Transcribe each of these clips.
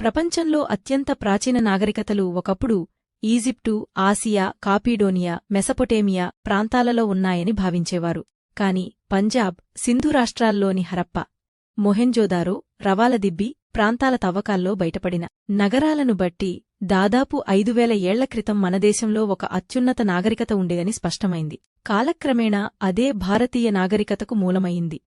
ప్రపంచంలో అత్యంత ప్రాచీన నాగరికతలు ఒకప్పుడు ఈజిప్టు ఆసియా కాపీడోనియా మెసపొటేమియా ప్రాంతాలలో ఉన్నాయని భావించేవారు. కాని పంజాబ్ సింధు రాష్ట్రాల్లోని హరప్ప మొహెంజోదారో రవాలదిబ్బి ప్రాంతాల తవ్వకాల్లో బయటపడిన. నగరాలను బట్టి దాదాపు ఐదువేల ఏళ్ళ క్రితం మన దేశంలో ఒక అత్యున్నత నాగరికత ఉండేదని స్పష్టమైంది. కాలక్రమేణా అదే భారతీయ నాగరికతకు మూలమయింది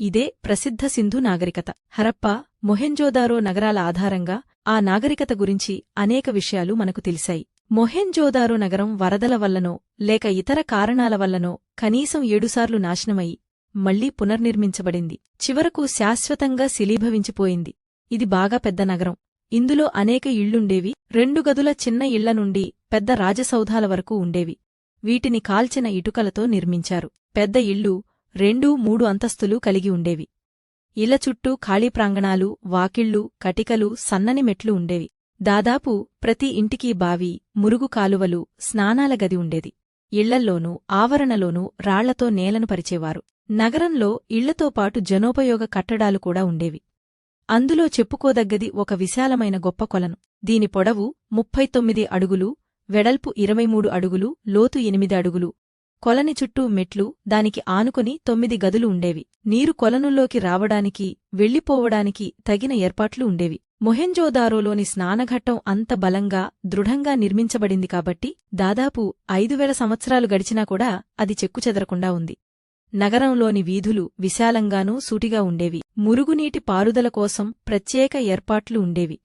ఇదే ప్రసిద్ధ సింధు నాగరికత. హరప్ప మొహెంజోదారో నగరాల ఆధారంగా ఆ నాగరికత గురించి అనేక విషయాలు మనకు తెలిశాయి. మొహెంజోదారో నగరం వరదల వల్లనో లేక ఇతర కారణాల వల్లనో కనీసం ఏడుసార్లు నాశనమై మళ్ళీ పునర్నిర్మించబడింది. చివరకు శాశ్వతంగా శిలీభవించిపోయింది. ఇది బాగా పెద్ద నగరం. ఇందులో అనేక ఇళ్ళుండేవి రెండు గదుల చిన్న ఇళ్ళ నుండి పెద్ద రాజసౌధాల వరకు ఉండేవి. వీటిని కాల్చిన ఇటుకలతో నిర్మించారు. పెద్ద ఇళ్ళు రెండూ మూడు అంతస్తులు కలిగి ఉండేవి. ఇళ్ళ చుట్టూ ఖాళీ ప్రాంగణాలు వాకిళ్ళు కటికలు సన్నని మెట్లు ఉండేవి. దాదాపు ప్రతి ఇంటికీ బావి మురుగు కాలువలు స్నానాల గది ఉండేది. ఇళ్ళల్లోనూ ఆవరణలోనూ రాళ్ళతో నేలను పరిచేవారు. నగరంలో ఇళ్ళతో పాటు జనోపయోగ కట్టడాలు కూడా ఉండేవి. అందులో చెప్పుకోదగ్గది ఒక విశాలమైన గొప్ప కొలను. దీని పొడవు ముప్పై తొమ్మిది అడుగులు వెడల్పు ఇరవై మూడు అడుగులు లోతు ఎనిమిది అడుగులు కొలని చుట్టూ మెట్లు దానికి ఆనుకుని తొమ్మిది గదులు ఉండేవి. నీరు కొలనుల్లోకి రావడానికి వెళ్ళిపోవడానికి తగిన ఏర్పాట్లు ఉండేవి. మొహెంజోదారోలోని స్నానఘట్టం అంత బలంగా దృఢంగా నిర్మించబడింది కాబట్టి దాదాపు ఐదువేల సంవత్సరాలు గడిచినా కూడా అది చెక్కుచెదరకుండా ఉంది. నగరంలోని వీధులు విశాలంగానూ సూటిగా ఉండేవి. మురుగునీటి పారుదల కోసం ప్రత్యేక ఏర్పాట్లు ఉండేవి.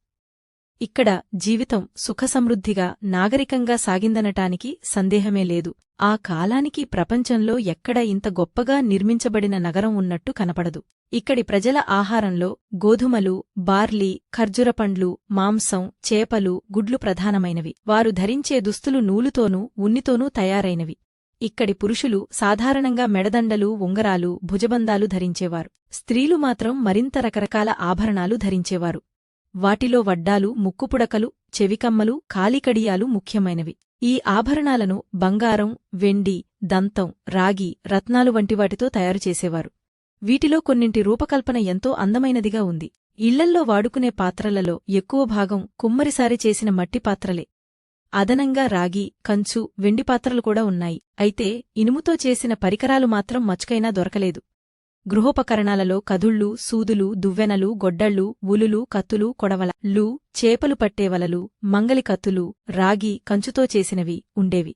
ఇక్కడ జీవితం సుఖసమృద్ధిగా నాగరికంగా సాగిందనటానికి సందేహమే లేదు. ఆ కాలానికి ప్రపంచంలో ఎక్కడ ఇంత గొప్పగా నిర్మించబడిన నగరం ఉన్నట్టు కనపడదు. ఇక్కడి ప్రజల ఆహారంలో గోధుమలు బార్లీ ఖర్జురపండ్లు మాంసం చేపలు గుడ్లు ప్రధానమైనవి. వారు ధరించే దుస్తులు నూలుతోనూ ఉన్నితోనూ తయారైనవి. ఇక్కడి పురుషులు సాధారణంగా మెడదండలు ఉంగరాలు భుజబందాలు ధరించేవారు. స్త్రీలు మాత్రం మరింత రకరకాల ఆభరణాలు ధరించేవారు. వాటిలో వడ్డాలు ముక్కుపుడకలు చెవికమ్మలు కాలికడియాలు ముఖ్యమైనవి. ఈ ఆభరణాలను బంగారం వెండి దంతం రాగి రత్నాలు వంటి వాటితో తయారుచేసేవారు వీటిలో కొన్నింటి రూపకల్పన ఎంతో అందమైనదిగా ఉంది. ఇళ్ళల్లో వాడుకునే పాత్రలలో ఎక్కువ భాగం కుమ్మరిసారి చేసిన మట్టి పాత్రలే. అదనంగా రాగి కంచు వెండి పాత్రలు కూడా ఉన్నాయి. అయితే ఇనుముతో చేసిన పరికరాలు మాత్రం మచ్కైనా దొరకలేదు. గృహోపకరణాలలో కదుళ్ళు సూదులు దువ్వెనలు గొడ్డళ్ళు ఉలులు కత్తులు కొడవలలు చేపలు పట్టేవలలు మంగలి కత్తులు రాగి కంచుతో చేసినవి ఉండేవి.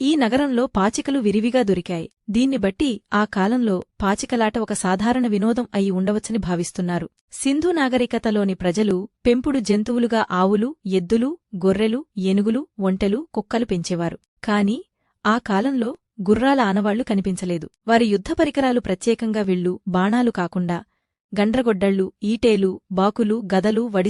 ఈ నగరంలో పాచికలు విరివిగా దొరికాయి. దీన్ని బట్టి ఆ కాలంలో పాచికలాట ఒక సాధారణ వినోదం అయి ఉండవచ్చని భావిస్తున్నారు. సింధు నాగరికతలోని ప్రజలు పెంపుడు జంతువులుగా ఆవులు ఎద్దులు గొర్రెలు ఏనుగులు ఒంటెలు కుక్కలు పెంచేవారు. కాని ఆ కాలంలో గుర్రాల ఆనవాళ్ళు కనిపించలేదు. వారి యుద్ధ పరికరాలు ప్రత్యేకంగా విళ్ళు బాణాలు కాకుండా గండ్రగొడ్డళ్ళు ఈటేలు బాకులు గదలు వడి